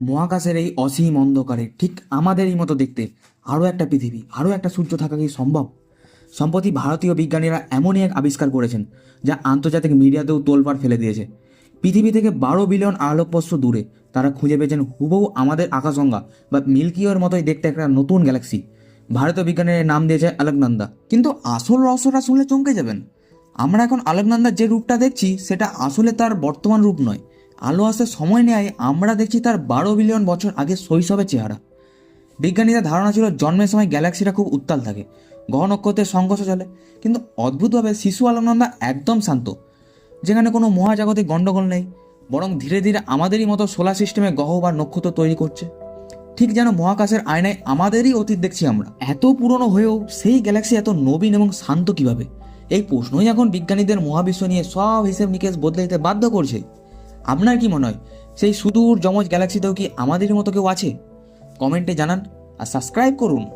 মহাকাশের এই অসীম অন্ধকারে ঠিক আমাদেরই মতো দেখতে আরও একটা পৃথিবী, আরও একটা সূর্য থাকা কি সম্ভব? সম্প্রতি ভারতীয় বিজ্ঞানীরা এমনই এক আবিষ্কার করেছেন, যা আন্তর্জাতিক মিডিয়াতেও তোলপাড় ফেলে দিয়েছে। পৃথিবী থেকে বারো বিলিয়ন আলোকবর্ষ দূরে, তারা খুঁজে পেয়েছেন হুবহু আমাদের আকাশগঙ্গা বা মিল্কিওর মতোই দেখতে একটা নতুন গ্যালাক্সি। ভারতীয় বিজ্ঞানীর নাম দিয়েছে আলোকনন্দা। কিন্তু আসল রহস্যটা শুনলে চমকে যাবেন। আমরা এখন আলোকনন্দার যে রূপটা দেখছি, সেটা আসলে তার বর্তমান রূপ নয়। আলো আসতে সময় নেয় আমরা দেখছি তার বারো বিলিয়ন বছর আগে শৈশবের চেহারা। বিজ্ঞানীদের ধারণা ছিল জন্মের সময় গ্যালাক্সিটা খুব উত্তাল থাকে গ্রহ নক্ষত্রের সংঘর্ষ চলে, কিন্তু অদ্ভুতভাবে শিশু আলোকনন্দা একদম শান্ত, যেখানে কোনো মহাজাগতিক গণ্ডগোল নেই, বরং ধীরে ধীরে আমাদেরই মতো সোলার সিস্টেমে গ্রহ বা নক্ষত্র তৈরি করছে। ঠিক যেন মহাকাশের আয়নায় আমাদেরই অতীত দেখছি আমরা। এত পুরনো হয়েও সেই গ্যালাক্সি এত নবীন এবং শান্ত কীভাবে? এই প্রশ্নই এখন বিজ্ঞানীদের মহাবিশ্ব নিয়ে সব হিসেব নিকেশ বদলে দিতে বাধ্য করছে। আপনার কি মনে হয়? সেই সুদূর যমজ গ্যালাক্সিতেও কি আমাদের মতো কেউ আছে? কমেন্টে জানান আর সাবস্ক্রাইব করুন।